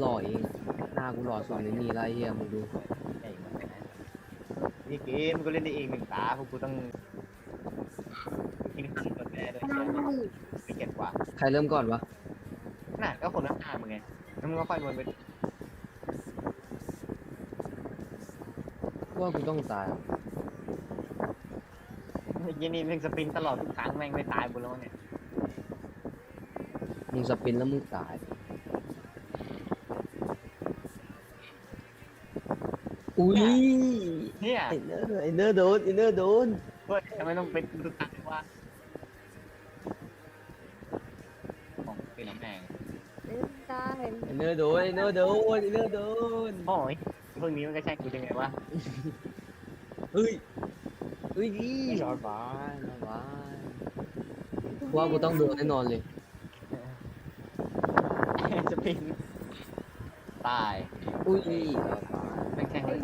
หล่อเองหน้ากูหล่อสุดในนี่ไรเฮียมึงดูไอ้มันนะนี่เกมก็เล่นได้เองหนึ่งตาพวกกูต้องกินข้าวกาแฟด้วยไม่เก็บกว่าใครเริ่มก่อนวะน่ะก็คนละห้ามึงไงแล้วมึงก็ค่อยวนไปว่ากูต้องตายอะยี่นี่แม่งสปรินตลอดทุกครั้งแม่งไม่ตายบุญแล้วเนี่ยมึงสปินแล้วมึงตาย อุ้ยเนี่ยไอเนอร์ไอเนอร์โดนไอเนอร์โดนเฮ้ยทำไมต้องเป็นทุกครั้งวะของเป็นน้ำแดงได้ไอเนอร์โดนไอเนอร์โดนไอเนอร์โดนโอ้ยพวกนี้มันก็ใช่กูยังไงวะเฮ้ยเฮ้ยดีรอดบายรอดบายว่ากูต้องโดนแน่นอนเลยสปรินตายอุ้ย ข่งเลย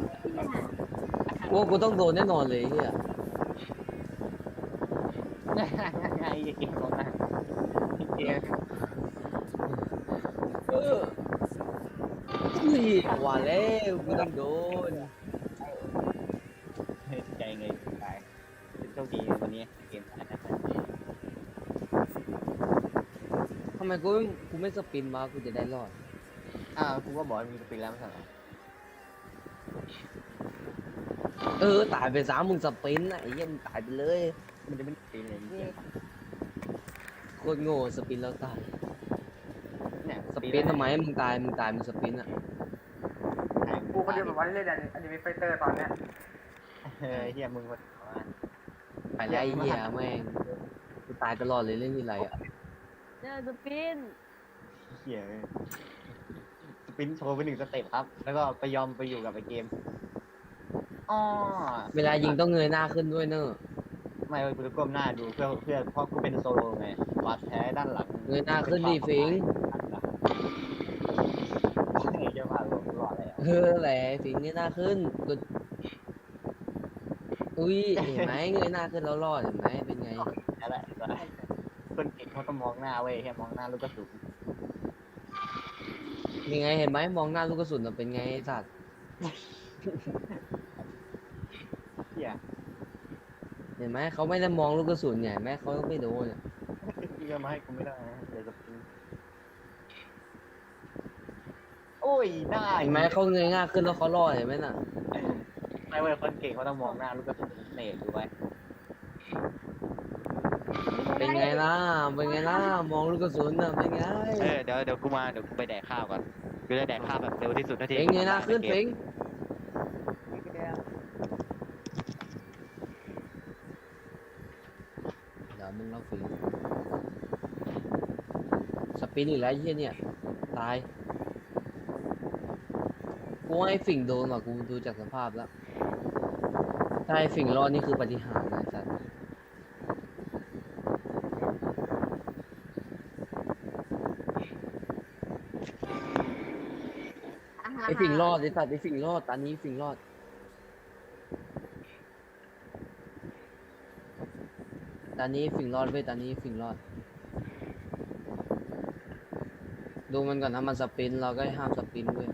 ว่ากูต้องโดนแน่นอนเลยเฮียไอ้เกมของนั่นเกมเอออุ้ยว่าแล้วกูต้องโดนใจเงยตายโชคดีวันนี้เกมชนะทำไมกูไม่กูไม่สปินมากูจะได้รอด อ้าวกูก็บอกมีสปินแล้วไม่ใช่เหรอ เออตายไปสามมึงสปินน่ะไอ้เหี้ยมึงตายไปเลย มันจะเป็นสปรินเลยเกมโคตรโง่สปินแล้วตายเนี่ยสปินทำไมมึงตายมึงตายมึงสปินอะกูคนเดียวแบบว่าเล่นอันนี้ไฟเตอร์ตอนเนี้ยเฮ้ยเฮียมึงคนไปแล้วไอ้เหี้ยแม่งกูตายตลอดเลยเล่นนี่ไรอะเจอสปินเฮียสปรินโชว์ไปหนึ่งสเต็ปครับ แล้วก็ไปยอมไปอยู่กับไอ้เกม อ๋อเวลายิงต้องเงยหน้าขึ้นด้วยเนอะไม่เว้ยกูจะก้มหน้าดูเพื่อเพื่อเพราะกูเป็นโซโล่ไงบาดแผลด้านหลังเงยหน้าขึ้นดิฟิงเฮ้ยจะมาหลงรออะไรอะเออแหละฟิงเงยหน้าขึ้นกูอุ้ยเห็นไหมเงยหน้าขึ้นแล้วรอดเห็นไหมเป็นไงนั่นแหละคนเก่งเขาต้องมองหน้าเว้ยแค่มองหน้าลูกกระสุนเป็นไงเห็นไหมมองหน้าลูกกระสุนน่ะเป็นไงไอ้สัตว์ เฮีย เห็นไหมเขาไม่ได้มองลูกกระสุนเนี่ยเห็นไหมเขาต้องไม่โดนอะพี่ก็มาให้กูไม่ได้นะเดี๋ยวจะเป็นโอ้ยได้เห็นไหมเขาเงยหน้าขึ้นแล้วเขารอดเห็นไหมน่ะไม่เว้ยคนเก่งเขาต้องมองหน้าลูกกระสุนเนตดูไว้เป็นไงล่ะเป็นไงล่ะมองลูกกระสุนน่ะเป็นไงเออเดี๋ยวเดี๋ยวกูมาเดี๋ยวกูไปแดกข้าวก่อนกูจะแดกข้าวแบบเร็วที่สุดเท่าที่เฟิงเงยหน้าขึ้นเฟิงเดี๋ยว มึงเล่าเฟิงสปินอีกแล้วไอ้เหี้ยเนี่ยตายกูว่าไอ้ฝิ่งโดนว่ะกูดูจากสภาพแล้วถ้าไอ้ฝิ่งรอดนี่คือปาฏิหารย์นะไอ้สัตว์ไอ้ฝิ่งรอดไอ้สัตว์ไอ้ฝิ่งรอดตอนนี้ฝิ่งรอด ตอนนี้ฝิ่งรอดเว้ยตอนนี้ฝิ่งรอด ดูมันก่อนนะมันสปิน เราก็ห้ามสปินเว้ย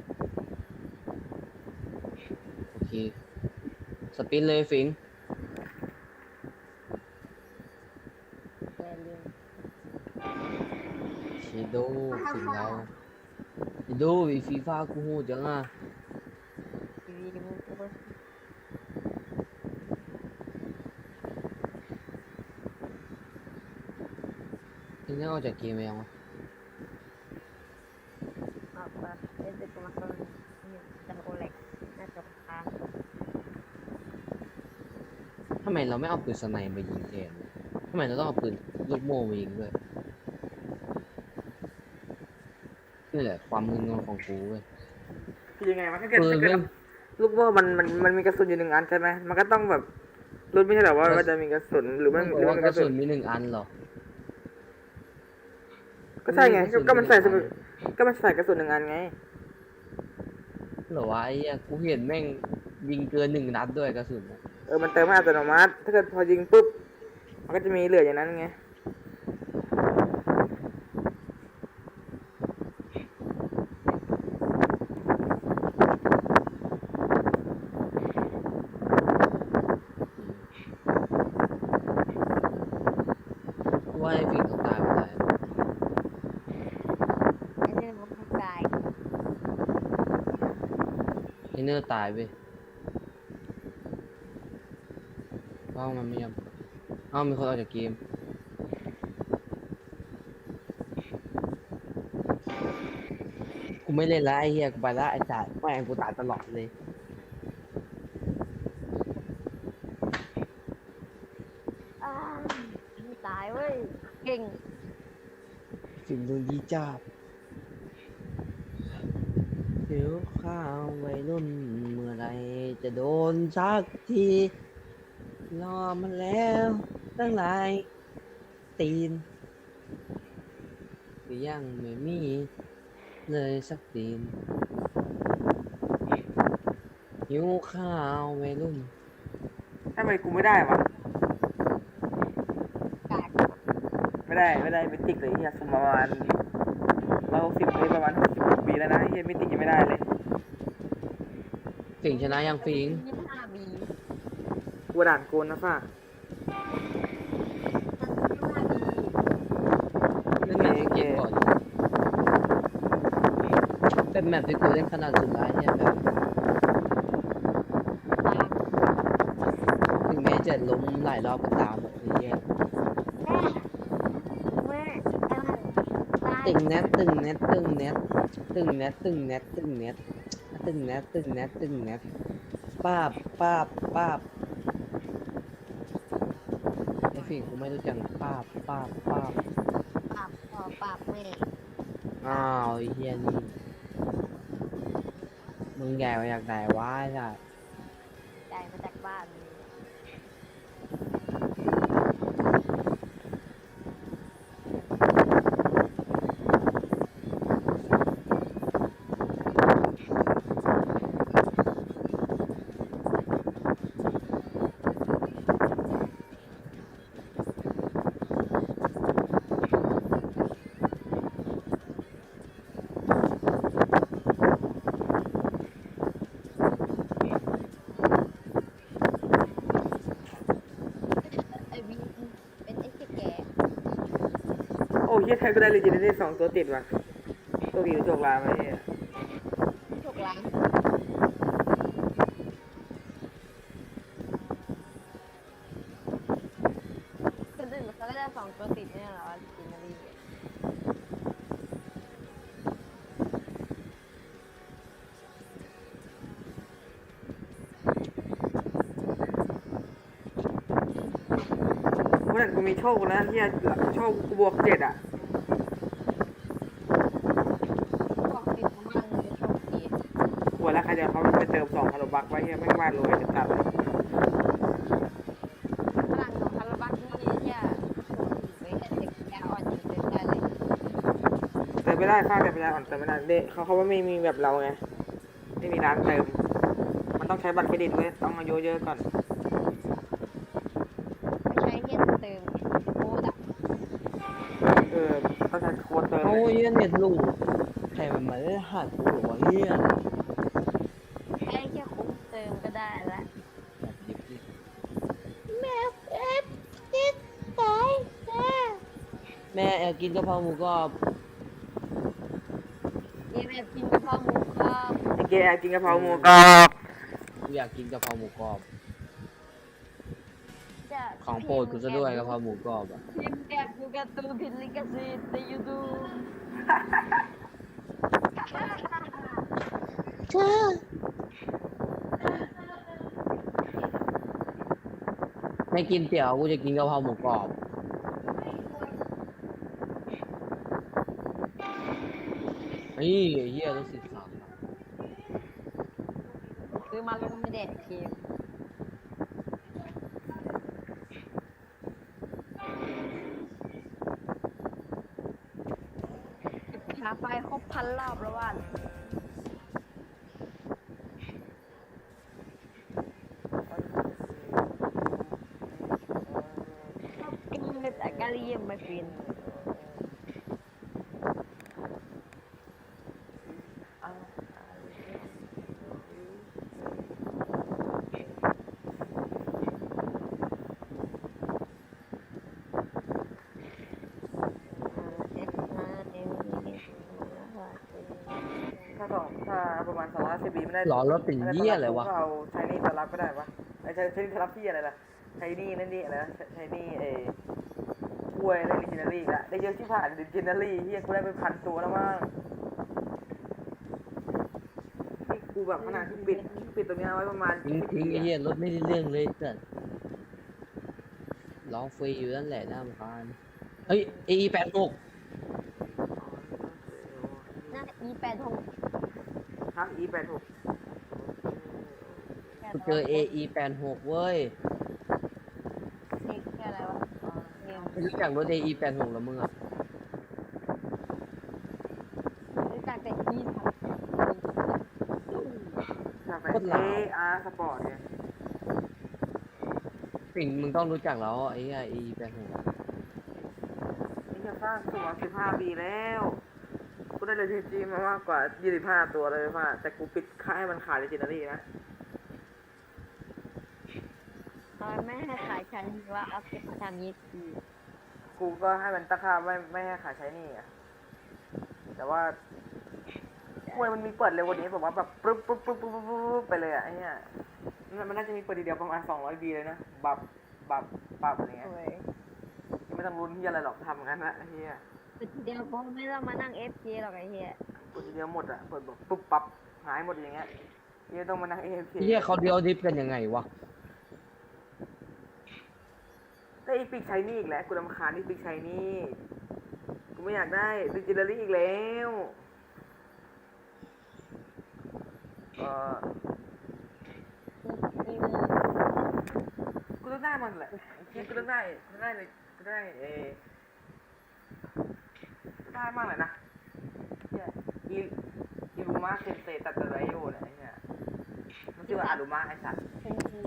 โอเค สปินเลยฝิงชิโดฝิ่งเราชิโดอีฟีฟ่ากูโหดจังอะ ทีวีมึงกูมาถึงได้ออกจากเกมไปยังวะออกมาเล่นตัวมาคนนี่จังโอเล็กน่าจะค้างทำไมเราไม่เอาปืนสไนมายิงแทนวะทำไมเราต้องเอาปืนลูกโม่มายิงด้วยนี่แหละความมึนงงของกูเว้ย คือยังไงมันถ้าเกิดปืนถ้าเกิดแม่งลูกโม่มันมันมันมีกระสุนอยู่หนึ่งอันใช่ไหมมันก็ต้องแบบรุ่นไม่ใช่หรอว่ากระสุนว่าจะมีกระสุนหรือไม่มึงบหอรืกอว่าไม่มีกกระระสุสุนนมีหนึ่งอันเหรอ ก็ใช่ไงก็มันใส่สุดก็มันใส่กระสุนหนึ่งอันไง เหรอวะไอ้เหี้กูเห็นแม่งยิงเกินหนึ่งนัดด้วยกระสุนเออมันเติมมาอัตโนมัติ ถ้าเกิดพอยิงปุ๊บ มันก็จะมีเหลืออย่างนั้นไง กูว่าไอ้ฟิงงตายไปตาย เนอร์ตายไปเพราะมันไม่ยอมเอ้ามีคนออกจากเกม กูไม่เล่นละไอ้เหี้ยกูไปละไอ้จ่าแม่งกูตายตลอดเลย อ้าวไม่ตายเว้ย เก่ง สิ่งดูดีจ้า บเดี๋ยวข้าววัยรุ่นเมื่อไรจะโดนสักที รอมันแล้วตั้งหลายตีนก็ยังไม่มีเลยสักตีน หิวข้าววัยรุ่นทำไมกูไม่ได้วะ ไม่ได้ ไม่ได้มิติกเลยที่อยากสมประมาณเราสิบเลยประมาณหกสิบปีแล้วนะเฮียมิติกยังไม่ได้เลยฟิงชนะยังฟิงยี่สิบห้าบีกูด่านโกนนะฟ้าเล่นแมปที่เก็บก่อนเป็นแมปที่กูเล่นขนาดสุดท้ายเนี่ยแบบถึงแม้จะล้มหลายรอบก็ตามแบบนี้เหี้ย แม่แม่ ตายตึงแนทตึงแนทตึงแนทตึงแนทตึงแนทตึงแนทตึงแนทตึงแนทตึงแนทป้าบป้าบป้าบไอ้ฟิงกูไม่รู้จักป้าบป้าบป้าบปรับพอปรับแม่อ้าวไอ้เฮียนี่มึงใหญ่มาจากไหนวะไอ้สัสใจมาจากบ้านเลย ไอ้วีเป็นไอ้ที่แก่ โอ้เฮียไทยก็ได้เลยจีนี่สองตัวติดว่ะตัวกี่โจกลามาเนี่ยถูกล้างคนอื่นเขาก็ได้สองตัวติดเนี่ยเหรอจินนารีอะเมื่อไหร่กูมีโชคแล้วเฮียโชคกูบวกเจ็ดอะ บอกติดของมันจะโชคดี กลัวแล้วใครจะเขาไปเติมสองคาร์บักไว้เฮียไม่งวาดรวยจะจัดเลยพลังของคาราบักนี่เนี่ยโชคดีไว้แต่เด็กยาอ่อนยังเดินได้เลยเติมไม่ได้ค่าแต่ไม่ได้อ่อนเติมไม่ได้เด็เขาเขาว่าไม่มีแบบเราไงไม่มีร้านเติม มันต้องใช้บัตรเครดิตเว้ยต้องอายุเยอะก่อนไม่ใช้เฮียเติมโอ้ดับเออต้องใช้โค้ดเติมโอ้เลยยเน็ตลูกใครมันมาเล่นหัดกูวะเนี่ยไอ้ แค่คุ้มเติมก็ได้ละแบบยิบดิแม่เอฟติดตายแม่แม่อยากกินกะเพราหมูกรอบเยี่ยมแบบกินกะเพราหมูกรอบไอ้เกย์กินกะเพราหมูกรอบกูอยากกินกะเพราหมูกรอบ จะของโปรดกูซะด้วยกะเพราหมูกรอบอะพิมพ์แอบดูการ์ตูนผิดลิขสิทธิ์ในยูทูบ เธอ ไม่กินเตี๋ยวกูจะกินกะเพราหมูกรอบ นี่ไอ้เหี้ยรถสิบสามซื้อมาแล้วก็ไม่แดกเค็มหาไฟครบพันรอบแล้วว่ะกินเม็ดอากาเรียมไม่ฟินเอ็กซ์มาเอ็มวี ถ้าสองถ้า ประมาณสองร้อยสิบบีไม่ได้หลอนรถเป็นเหี้ยอะไรวะก็เอาใช้นี่สลับก็ได้ปะไอ้ใช้ใช้นี่สลับที่อะไรล่ะใช้นี่นั่นนี่อะไรนะใช้นี่เอถ้วยอะไรลิจินารี่ละได้เยอะที่ผ่านลิจินารี่เฮียกูได้เป็นพันตัวแล้วมั้งนี่กูแบบขนาดที่ปิดปิดตรงเนี้ยไว้ประมาณทิ้ง20ทิ้งปีไอ้อะเหี้ยรถไม่ได้เรื่องเลยเกิดร้องฟรีอยู่นั่นแหละน่ารำคาญเฮ้ย A แปดหกน่าจะอีแปดหก ครับ e แปดหกกูเจอ A E แปดหกเว้ยเช็คแค่อะไรวะอ๋อเนี่ยไม่รู้จักรถ A E แปดหกหรอมึงอะรู้จักแต่ยีนครับใช่ไหมโคตรหลา A ว R Sport เนี่ยสิ่งมึงต้องรู้จักแล้วไอ้เหี้ย A E แปดหกนี่จะสร้างตัวสิบห้าปีแล้วกู ได้เลยทีจีมามากกว่ายี่สิบห้าตัวเลยว่าแต่กูปิดค่ายให้มันขายเลจินารี่นะทำไมไม่ให้ขายฉันว่าเอาเก็บมาทำยีทีกูก็ให้มันตะค่าไม่ไม่ให้ขายใช้หนี่อะแต่ว่าหวยมันมีเปิดเร็วกว่านี้แบบว่าแบบปึ๊บปึ๊บปึ๊บปึ๊บปึ๊บปึ๊บไปเลยอะไอ้เนี่ยมันมันน่าจะมีเปิดทีเดียวประมาณสองร้อยบีเลยนะบับบับบับอะไรเงี้ยโอ้ยไม่ต้องรุนที่อะไรหรอกทำงั้นนะไอ้เหี้ย แต่ทีเดียวก็ไม่ต้องมานั่งเอฟจีหรอกไอ้เหี้ยกดทีเดียวหมดอะเปิดแบบปุ๊บปั๊บหายหมดอย่างเงี้ยยังต้องมานั่งเอฟเคไอ้เหี้ยเขาเดียวดิฟกันยังไงวะได้อีปิกใช้นี่อีกแล้วกูรำคาญอีปิกใช้นี่กูไม่อยากได้ดิจิทัลลี่อีกแล้วเอออีกูต้องได้มันแหละคิดกูต้องได้กูต้องได้เลยกูได้เอ อได้มากเลยนะเหี้ยอีอีรูมาเซนเซตัดอะไรโยเนี่ยไอ้เนี่ยมันชื่อว่าอารูมาไอ้สัตว์เป็นที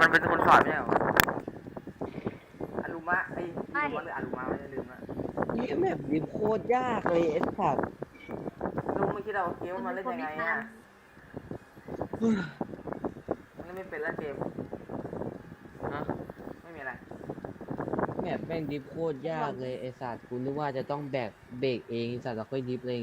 มันเป็นคนสอนไม่ใช่เหรออารูมาไอ้อารูมาหรืออารูมาไม่ได้ลืมอะเหี้ยแมปดิฟโคตรยากเลยไอ้สัตว์ลุงไม่คิดเอาเกมมันมาเล่นยังไงอะมันเล่นไม่เป็นแล้วเกม ฮะ ไม่มีอะไร แมปแม่งดิฟโคตรยากเลยไอ้สัตว์กูนึกว่าจะต้องแบกเบรกเองไอสัตว์แล้วค่อยดิฟเลย